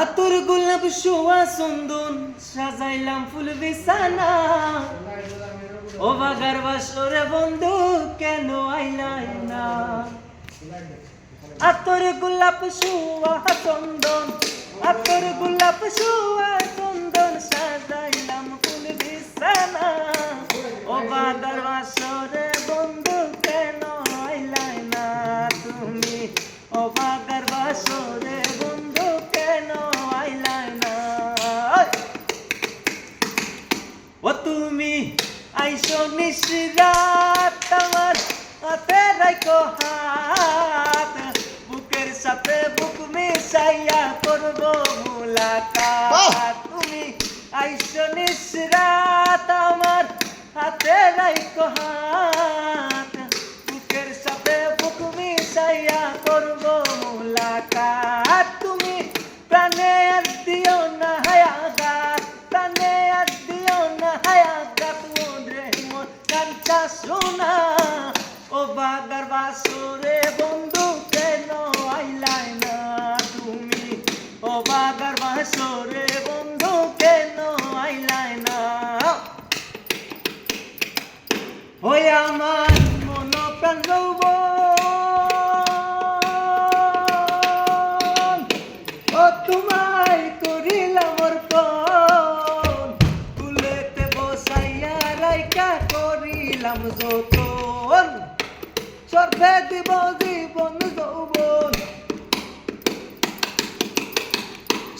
আতর গোলাপ শোয়া সুন্দর সাজাইলাম ফুল বিছানা। ও বাগার বাসরে বন্ধু, কেন আইলাই না? আতর গোলাপ শোয়া চন্দন, আতর গোলাপ শোয়া তুমি আইসো নিশরাত আমার হাতে রাখো হাত। বুকের সাথে বুক মিশাইয়া করব মুলাকাত। তুমি আইসো নিশরাত আমার হাতে রাখো হাত। বুকের সাথে বুক মিশাইয়া করব মুলাকাত। কাঞ্চা সোনা। ও বাগার বাসরে বন্ধু, কেন আইলাই না তুমি? ও বাগার বাসরে বন্ধু, কেন আইলাই না? ওই আমার মন প্রাণ করিলাম যতন। সর্বে দিব জীবন, যৌবন।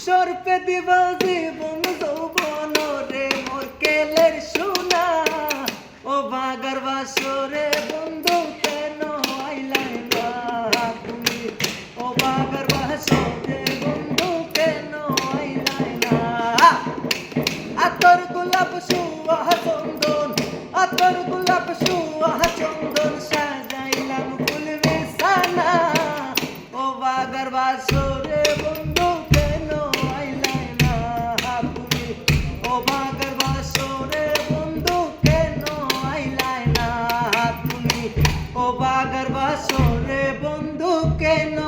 সর্পে দিব জীবন, যৌবন। রে মোর কেলের সোনা। ও বাগার বাসরে বন্ধু কেন আইলাই তুমি ও বাগার বাসরে বন্ধু কেন আইলাই না? আতর গোলাপ que